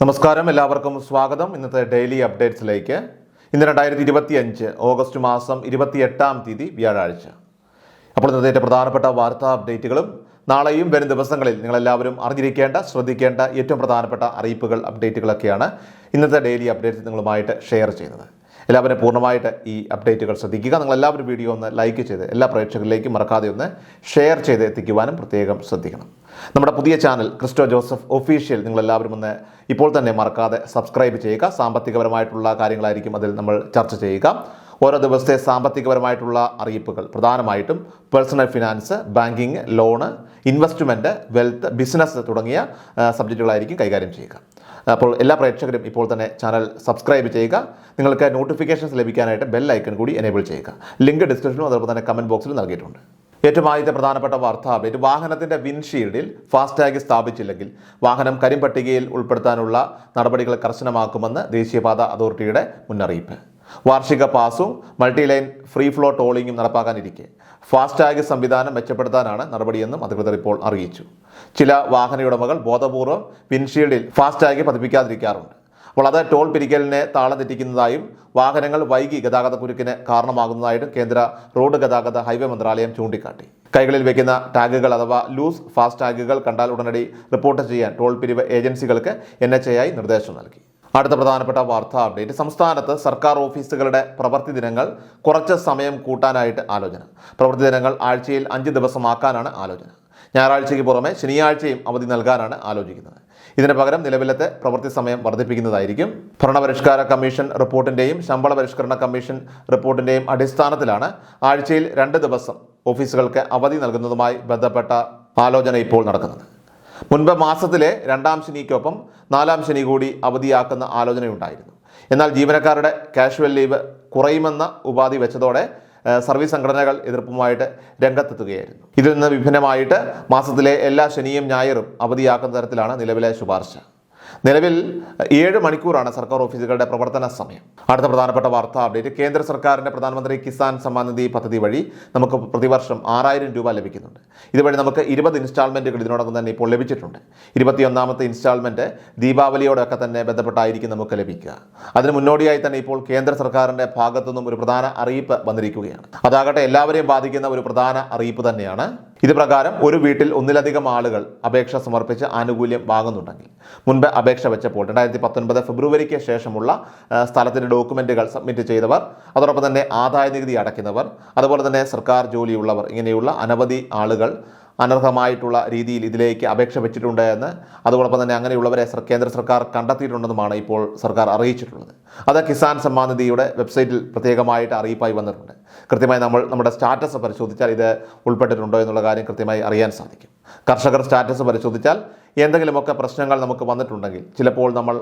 നമസ്കാരം. എല്ലാവർക്കും സ്വാഗതം. ഇന്നത്തെ ഡെയിലി അപ്ഡേറ്റ്സിലേക്ക്. ഇന്ന് രണ്ടായിരത്തി ഇരുപത്തി അഞ്ച് ഓഗസ്റ്റ് മാസം ഇരുപത്തി എട്ടാം തീയതി വ്യാഴാഴ്ച. അപ്പോൾ ഇന്നത്തെ ഏറ്റവും പ്രധാനപ്പെട്ട വാർത്താ അപ്ഡേറ്റുകളും നാളെയും വരും ദിവസങ്ങളിൽ നിങ്ങളെല്ലാവരും അറിഞ്ഞിരിക്കേണ്ട ശ്രദ്ധിക്കേണ്ട ഏറ്റവും പ്രധാനപ്പെട്ട അറിയിപ്പുകൾ അപ്ഡേറ്റുകളൊക്കെയാണ് ഇന്നത്തെ ഡെയിലി അപ്ഡേറ്റ്സ് നിങ്ങളുമായിട്ട് ഷെയർ ചെയ്യുന്നത്. എല്ലാവരും പൂർണമായിട്ട് ഈ അപ്ഡേറ്റുകൾ ശ്രദ്ധിക്കുക. നിങ്ങൾ എല്ലാവരും വീഡിയോ ഒന്ന് ലൈക്ക് ചെയ്ത് എല്ലാ പ്രേക്ഷകരിലേക്കും മറക്കാതെ ഒന്ന് ഷെയർ ചെയ്ത് എത്തിക്കുവാനും പ്രത്യേകം ശ്രദ്ധിക്കണം. നമ്മുടെ പുതിയ ചാനൽ ക്രിസ്റ്റോ ജോസഫ് ഒഫീഷ്യൽ നിങ്ങളെല്ലാവരും ഒന്ന് ഇപ്പോൾ തന്നെ മറക്കാതെ സബ്സ്ക്രൈബ് ചെയ്യുക. സാമ്പത്തികപരമായിട്ടുള്ള കാര്യങ്ങളായിരിക്കും അതിൽ നമ്മൾ ചർച്ച ചെയ്യുക. ഓരോ ദിവസത്തെ സാമ്പത്തികപരമായിട്ടുള്ള അറിയിപ്പുകൾ. പ്രധാനമായിട്ടും personal finance banking loan investment wealth business തുടങ്ങിയ സബ്ജക്റ്റുകളായിരിക്കും കൈകാര്യം ചെയ്യുക. അപ്പോൾ എല്ലാ പ്രേക്ഷകരും ഇപ്പോൾ തന്നെ ചാനൽ സബ്സ്ക്രൈബ് ചെയ്യുക. നിങ്ങൾക്ക് നോട്ടിഫിക്കേഷൻസ് ലഭിക്കാനായിട്ട് ബെൽ ഐക്കൺ കൂടി എനേബിൾ ചെയ്യുക. ലിങ്ക് ഡിസ്ക്രിപ്ഷനും അതുപോലെ തന്നെ കമന്റ് ബോക്സിൽ നൽകിയിട്ടുണ്ട്. ഏറ്റവും ആദ്യത്തെ പ്രധാനപ്പെട്ട വാർത്ത അപ്ഡേറ്റ് വാഹനത്തിന്റെ വിൻഷീൽഡിൽ ഫാസ്ടാഗ് സ്ഥാപിച്ചില്ലെങ്കിൽ വാഹനം കരിമ്പട്ടികയിൽ ഉൾപ്പെടുത്താനുള്ള നടപടികൾ കർശനമാക്കുമെന്ന് ദേശീയപാത അതോറിറ്റിയുടെ മുന്നറിയിപ്പ്. വാർഷിക പാസും മൾട്ടി ലൈൻ ഫ്രീ ഫ്ലോ ടോളിംഗും നടപ്പാക്കാനിരിക്കെ. ഫാസ്ടാഗ് സംവിധാനം മെച്ചപ്പെടുത്താനാണ് നടപടിയെന്നും അധികൃതർ ഇപ്പോൾ അറിയിച്ചു. ചില വാഹനയുടമകൾ ബോധപൂർവം വിൻഷീൽഡിൽ ഫാസ്ടാഗ് പതിപ്പിക്കാതിരിക്കാറുണ്ട്. അപ്പോൾ അത് ടോൾ പിരിക്കലിനെ താളം തെറ്റിക്കുന്നതായും വാഹനങ്ങൾ വൈകി ഗതാഗതക്കുരുക്കിന് കാരണമാകുന്നതായിട്ടും കേന്ദ്ര റോഡ് ഗതാഗത ഹൈവേ മന്ത്രാലയം ചൂണ്ടിക്കാട്ടി. കൈകളിൽ വയ്ക്കുന്ന ടാഗുകൾ അഥവാ ലൂസ് ഫാസ്റ്റ് ടാഗുകൾ കണ്ടാൽ ഉടനടി റിപ്പോർട്ട് ചെയ്യാൻ ടോൾ പിരിവ് ഏജൻസികൾക്ക് എൻ നിർദ്ദേശം നൽകി. അടുത്ത പ്രധാനപ്പെട്ട വാർത്താ അപ്ഡേറ്റ് സംസ്ഥാനത്ത് സർക്കാർ ഓഫീസുകളുടെ പ്രവൃത്തി ദിനങ്ങൾ കുറച്ച് സമയം കൂട്ടാനായിട്ട് ആലോചന. പ്രവൃത്തി ദിനങ്ങൾ ആഴ്ചയിൽ അഞ്ച് ദിവസമാക്കാനാണ് ആലോചന. ഞായറാഴ്ചയ്ക്ക് പുറമെ ശനിയാഴ്ചയും അവധി നൽകാനാണ് ആലോചിക്കുന്നത്. ഇതിന് പകരം നിലവിലത്തെ പ്രവൃത്തി സമയം വർദ്ധിപ്പിക്കുന്നതായിരിക്കും. ഭരണപരിഷ്കാര കമ്മീഷൻ റിപ്പോർട്ടിന്റെയും ശമ്പള പരിഷ്കരണ കമ്മീഷൻ റിപ്പോർട്ടിന്റെയും അടിസ്ഥാനത്തിലാണ് ആഴ്ചയിൽ രണ്ട് ദിവസം ഓഫീസുകൾക്ക് അവധി നൽകുന്നതുമായി ബന്ധപ്പെട്ട ആലോചന ഇപ്പോൾ നടക്കുന്നത്. മുൻപ് മാസത്തിലെ രണ്ടാം ശനിക്കൊപ്പം നാലാം ശനി കൂടി അവധിയാക്കുന്ന ആലോചനയുണ്ടായിരുന്നു. എന്നാൽ ജീവനക്കാരുടെ കാഷ്വൽ ലീവ് കുറയുമെന്ന ഉപാധി വെച്ചതോടെ സർവീസ് സംഘടനകൾ എതിർപ്പുമായിട്ട് രംഗത്തെത്തുകയായിരുന്നു. ഇതിൽ നിന്ന് വിഭിന്നമായിട്ട് മാസത്തിലെ എല്ലാ ശനിയും ഞായറും അവധിയാക്കുന്ന തരത്തിലാണ് നിലവിലെ ശുപാർശ. നിലവിൽ ഏഴ് മണിക്കൂറാണ് സർക്കാർ ഓഫീസുകളുടെ പ്രവർത്തന സമയം. അടുത്ത പ്രധാനപ്പെട്ട വാർത്താ അപ്ഡേറ്റ്. കേന്ദ്ര സർക്കാരിന്റെ പ്രധാനമന്ത്രി കിസാൻ സമ്മാൻ നിധി പദ്ധതി വഴി നമുക്ക് പ്രതിവർഷം ആറായിരം രൂപ ലഭിക്കുന്നുണ്ട്. ഇതുവഴി നമുക്ക് ഇരുപത് ഇൻസ്റ്റാൾമെന്റുകൾ ഇതിനോടൊപ്പം തന്നെ ഇപ്പോൾ ലഭിച്ചിട്ടുണ്ട്. ഇരുപത്തിയൊന്നാമത്തെ ഇൻസ്റ്റാൾമെന്റ് ദീപാവലിയോടൊക്കെ തന്നെ ബന്ധപ്പെട്ടായിരിക്കും നമുക്ക് ലഭിക്കുക. അതിന് മുന്നോടിയായി തന്നെ ഇപ്പോൾ കേന്ദ്ര സർക്കാരിന്റെ ഭാഗത്തു നിന്നും ഒരു പ്രധാന അറിയിപ്പ് വന്നിരിക്കുകയാണ്. അതാകട്ടെ എല്ലാവരെയും ബാധിക്കുന്ന ഒരു പ്രധാന അറിയിപ്പ് തന്നെയാണ് ഇത് പ്രകാരം ഒരു വീട്ടിൽ ഒന്നിലധികം ആളുകൾ അപേക്ഷ സമർപ്പിച്ച് ആനുകൂല്യം വാങ്ങുന്നുണ്ടെങ്കിൽ. മുൻപ് അപേക്ഷ വെച്ചപ്പോൾ രണ്ടായിരത്തി പത്തൊൻപത് ഫെബ്രുവരിക്ക് ശേഷമുള്ള സ്ഥലത്തിന്റെ ഡോക്യുമെന്റുകൾ സബ്മിറ്റ് ചെയ്തവർ അതോടൊപ്പം തന്നെ ആദായ നികുതി അടയ്ക്കുന്നവർ അതുപോലെ തന്നെ സർക്കാർ ജോലിയുള്ളവർ ഇങ്ങനെയുള്ള അനവധി ആളുകൾ അനർഹമായിട്ടുള്ള രീതിയിൽ ഇതിലേക്ക് അപേക്ഷ വെച്ചിട്ടുണ്ട് എന്ന്. അതോടൊപ്പം തന്നെ അങ്ങനെയുള്ളവരെ കേന്ദ്ര സർക്കാർ കണ്ടെത്തിയിട്ടുണ്ടെന്നുമാണ് ഇപ്പോൾ സർക്കാർ അറിയിച്ചിട്ടുള്ളത്. അത് കിസാൻ സമ്മാൻ നിധിയുടെ വെബ്സൈറ്റിൽ പ്രത്യേകമായിട്ട് അറിയിപ്പായി വന്നിട്ടുണ്ട്. കൃത്യമായി നമ്മൾ നമ്മുടെ സ്റ്റാറ്റസ് പരിശോധിച്ചാൽ ഇത് ഉൾപ്പെട്ടിട്ടുണ്ടോ എന്നുള്ള കാര്യം കൃത്യമായി അറിയാൻ സാധിക്കും. കർഷകർ സ്റ്റാറ്റസ് പരിശോധിച്ചാൽ എന്തെങ്കിലുമൊക്കെ പ്രശ്നങ്ങൾ നമുക്ക് വന്നിട്ടുണ്ടെങ്കിൽ ചിലപ്പോൾ നമ്മൾ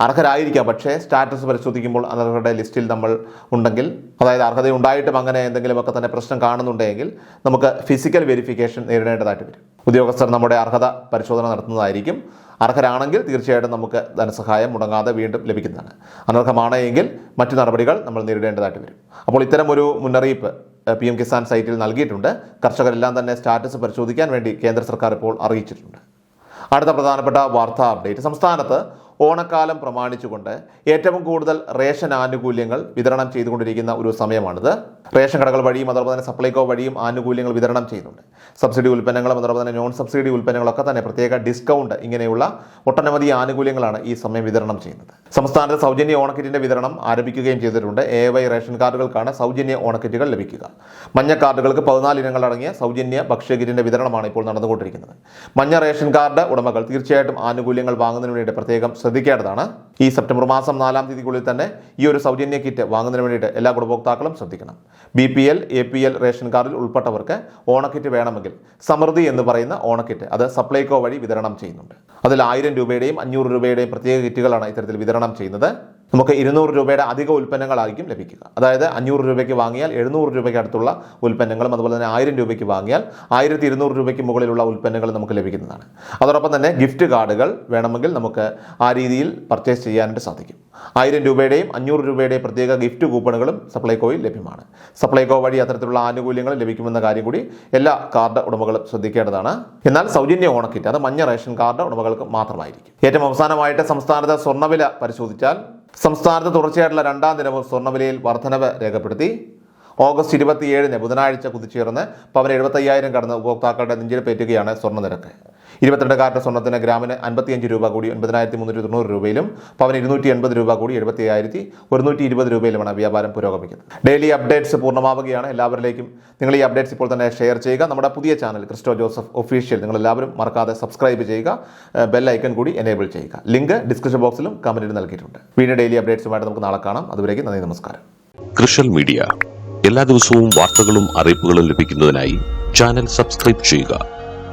അർഹരായിരിക്കാം. പക്ഷേ സ്റ്റാറ്റസ് പരിശോധിക്കുമ്പോൾ അനർഹരുടെ ലിസ്റ്റിൽ നമ്മൾ ഉണ്ടെങ്കിൽ അതായത് അർഹതയുണ്ടായിട്ടും അങ്ങനെ എന്തെങ്കിലുമൊക്കെ തന്നെ പ്രശ്നം കാണുന്നുണ്ടെങ്കിൽ നമുക്ക് ഫിസിക്കൽ വെരിഫിക്കേഷൻ നേരിടേണ്ടതായിട്ട് വരും. ഉദ്യോഗസ്ഥർ നമ്മുടെ അർഹത പരിശോധന നടത്തുന്നതായിരിക്കും. അർഹരാണെങ്കിൽ തീർച്ചയായിട്ടും നമുക്ക് ധനസഹായം മുടങ്ങാതെ വീണ്ടും ലഭിക്കുന്നതാണ്. അനർഹമാണ് എങ്കിൽ മറ്റു നടപടികൾ നമ്മൾ നേരിടേണ്ടതായിട്ട് വരും. അപ്പോൾ ഇത്തരം ഒരു മുന്നറിയിപ്പ് പി എം കിസാൻ സൈറ്റിൽ നൽകിയിട്ടുണ്ട്. കർഷകരെല്ലാം തന്നെ സ്റ്റാറ്റസ് പരിശോധിക്കാൻ വേണ്ടി കേന്ദ്ര സർക്കാർ ഇപ്പോൾ അറിയിച്ചിട്ടുണ്ട്. അടുത്ത പ്രധാനപ്പെട്ട വാർത്താ അപ്ഡേറ്റ്. സംസ്ഥാനത്ത് ഓണക്കാലം പ്രമാണിച്ചുകൊണ്ട് ഏറ്റവും കൂടുതൽ റേഷൻ ആനുകൂല്യങ്ങൾ വിതരണം ചെയ്തുകൊണ്ടിരിക്കുന്ന ഒരു സമയമാണിത്. റേഷൻ കടകൾ വഴിയും അതോടൊപ്പം തന്നെ സപ്ലൈകോ വഴിയും ആനുകൂല്യങ്ങൾ വിതരണം ചെയ്യുന്നുണ്ട്. സബ്സിഡി ഉൽപ്പന്നങ്ങളും അതോടൊപ്പം തന്നെ നോൺ സബ്സിഡി ഉൽപ്പന്നങ്ങളൊക്കെ തന്നെ പ്രത്യേക ഡിസ്കൗണ്ട് ഇങ്ങനെയുള്ള ഒട്ടനവധി ആനുകൂല്യങ്ങളാണ് ഈ സമയം വിതരണം ചെയ്യുന്നത്. സംസ്ഥാനത്ത് സൗജന്യ ഓണക്കിറ്റിന്റെ വിതരണം ആരംഭിക്കുകയും ചെയ്തിട്ടുണ്ട്. എ വൈ റേഷൻ കാർഡുകൾക്കാണ് സൗജന്യ ഓണക്കിറ്റുകൾ ലഭിക്കുക. മഞ്ഞ കാർഡുകൾക്ക് പതിനാല് ഇനങ്ങളടങ്ങിയ സൗജന്യ ഭക്ഷ്യകിറ്റിന്റെ വിതരണമാണ് ഇപ്പോൾ നടന്നുകൊണ്ടിരിക്കുന്നത്. മഞ്ഞ റേഷൻ കാർഡ് ഉടമകൾ തീർച്ചയായിട്ടും ആനുകൂല്യങ്ങൾ വാങ്ങുന്നതിന് വേണ്ടി പ്രത്യേകം ശ്രദ്ധിക്കേണ്ടതാണ്. ഈ സെപ്റ്റംബർ മാസം നാലാം തീയതിക്കുള്ളിൽ തന്നെ ഈ ഒരു സൗജന്യ കിറ്റ് വാങ്ങുന്നതിന് വേണ്ടിയിട്ട് എല്ലാ ഗുണഭോക്താക്കളും ശ്രദ്ധിക്കണം. B P L A P L ration കാർഡിൽ ഉൾപ്പെട്ടവർക്ക് ഓണക്കിറ്റ് വേണമെങ്കിൽ സമൃദ്ധി എന്ന് പറയുന്ന ഓണക്കിറ്റ് അത് സപ്ലൈകോ വഴി വിതരണം ചെയ്യുന്നുണ്ട്. അതിൽ ആയിരം രൂപയുടെയും അഞ്ഞൂറ് രൂപയുടെയും പ്രത്യേക കിറ്റുകളാണ് ഇത്തരത്തിൽ വിതരണം ചെയ്യുന്നത്. നമുക്ക് ഇരുന്നൂറ് രൂപയുടെ അധിക ഉൽപ്പന്നങ്ങളായിരിക്കും ലഭിക്കുക. അതായത് അഞ്ഞൂറ് രൂപയ്ക്ക് വാങ്ങിയാൽ എഴുന്നൂറ് രൂപയ്ക്ക് അടുത്തുള്ള ഉൽപ്പന്നങ്ങളും അതുപോലെ തന്നെ ആയിരം രൂപയ്ക്ക് വാങ്ങിയാൽ ആയിരത്തി ഇരുന്നൂറ് രൂപയ്ക്ക് മുകളിലുള്ള ഉൽപ്പന്നങ്ങൾ നമുക്ക് ലഭിക്കുന്നതാണ്. അതോടൊപ്പം തന്നെ ഗിഫ്റ്റ് കാർഡുകൾ വേണമെങ്കിൽ നമുക്ക് ആ രീതിയിൽ പർച്ചേസ് ചെയ്യാനായിട്ട് സാധിക്കും. ആയിരം രൂപയുടെയും അഞ്ഞൂറ് രൂപയുടെയും പ്രത്യേക ഗിഫ്റ്റ് കൂപ്പണുകളും സപ്ലൈകോയിൽ ലഭ്യമാണ്. സപ്ലൈകോ വഴി അത്തരത്തിലുള്ള ആനുകൂല്യങ്ങൾ ലഭിക്കുമെന്ന കാര്യം കൂടി എല്ലാ കാർഡ് ഉടമകളും ശ്രദ്ധിക്കേണ്ടതാണ്. എന്നാൽ സൗജന്യ ഓണക്കിറ്റ് അത് മഞ്ഞ റേഷൻ കാർഡ് ഉടമകൾക്ക് മാത്രമായിരിക്കും. ഏറ്റവും അവസാനമായിട്ട് സംസ്ഥാനത്തെ സ്വർണവില പരിശോധിച്ചാൽ സംസ്ഥാനത്ത് തുടർച്ചയായിട്ടുള്ള രണ്ടാം ദിനവും സ്വർണവിലയിൽ വർധനവ് രേഖപ്പെടുത്തി. ഓഗസ്റ്റ് ഇരുപത്തിയേഴിന് ബുധനാഴ്ച കുതിച്ചുയർന്ന് പവൻ എഴുപത്തയ്യായിരം കടന്ന് ഉപഭോക്താക്കളുടെ നെഞ്ചിൽ പേറ്റുകയാണ് നിരക്ക്. ഇരുപത്തിരണ്ട് കാരറ്റ് സ്വർണത്തിന് ഗ്രാമിന് അൻപത്തിയഞ്ച് രൂപ കൂടി ഒൻപതിനായിരത്തി മുന്നൂറ്റി തൊണ്ണൂറ് രൂപയിലും പവൻ ഇരുന്നൂറ്റി എൺപത് രൂപ കൂടി എഴുപത്തി അയ്യായിരത്തി ഒരുന്നൂറ്റി ഇരുപത് രൂപയിലുമാണ് വ്യാപാരം പുരോഗമിക്കുന്നത്. ഡെയിലി അപ്ഡേറ്റ്സ് പൂർണമാവുകയാണ്. എല്ലാവരിലേക്കും നിങ്ങൾ ഈ അപ്ഡേറ്റ്സ് ഇപ്പോൾ തന്നെ ഷെയർ ചെയ്യുക. നമ്മുടെ പുതിയ ചാനൽ ക്രിസ്റ്റോ ജോസഫ് ഒഫീഷ്യൽ നിങ്ങൾ എല്ലാവരും മറക്കാതെ സബ്സ്ക്രൈബ് ചെയ്യുക. ബെൽ ഐക്കൺ കൂടി എനേബിൾ ചെയ്യുക. ലിങ്ക് ഡിസ്ക്രിപ്ഷൻ ബോക്സിലും കമന്റിൽ നൽകിയിട്ടുണ്ട്. വീണ്ടും ഡെയിലി അപ്ഡേറ്റ്സുമായിട്ട് നമുക്ക് നാളെ കാണാം. അതുവരേക്കും നന്ദി നമസ്കാരം. കൃഷൽ മീഡിയ എല്ലാ ദിവസവും വാർത്തകളും അറിയിപ്പുകളും ലഭിക്കുന്നതിനായി ചാനൽ സബ്സ്ക്രൈബ് ചെയ്യുക.